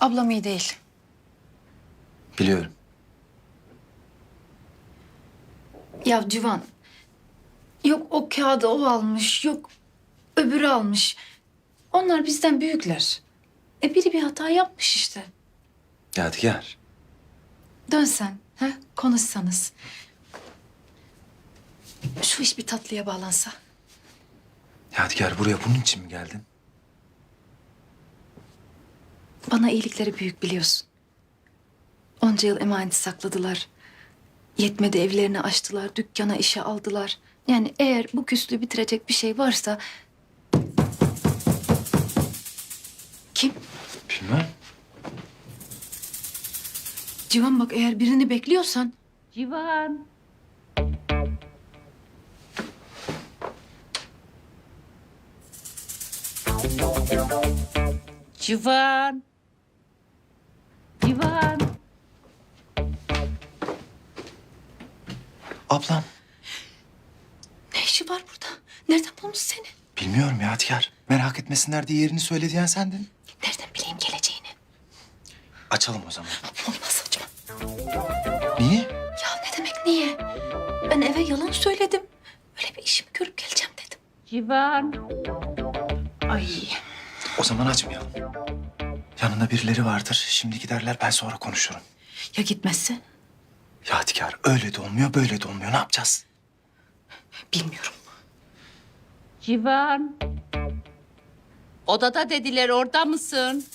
Ablam iyi değil. Biliyorum. Ya Civan. Yok o kağıdı o almış, yok öbürü almış. Onlar bizden büyükler. E biri bir hata yapmış işte. Yadigar. Dönsen, ha? konuşsanız. Şu iş bir tatlıya bağlansa. Yadigar buraya bunun için mi geldin? Bana iyilikleri büyük biliyorsun. Onca yıl emaneti sakladılar. Yetmedi evlerini açtılar, dükkana işe aldılar. Yani eğer bu küslüğü bitirecek bir şey varsa... Kim? Bilmem. Civan bak eğer birini bekliyorsan... Civan. Civan. Civan. Ablam. Ne işi var burada? Nereden bulmuş seni? Bilmiyorum Yadigar. Merak etmesinler diye yerini söyle diyen sendin. Nereden bileyim geleceğini? Açalım o zaman. Olmaz saçma. Niye? Ya ne demek niye? Ben eve yalan söyledim. Öyle bir işimi görüp geleceğim dedim. Civan. Ay O zaman açmayalım. Yanında birileri vardır. Şimdi giderler ben sonra konuşurum. ya gitmezse? Yadigar öyle de olmuyor böyle de olmuyor. Ne yapacağız? Bilmiyorum. Civan. Odada dediler orada mısın?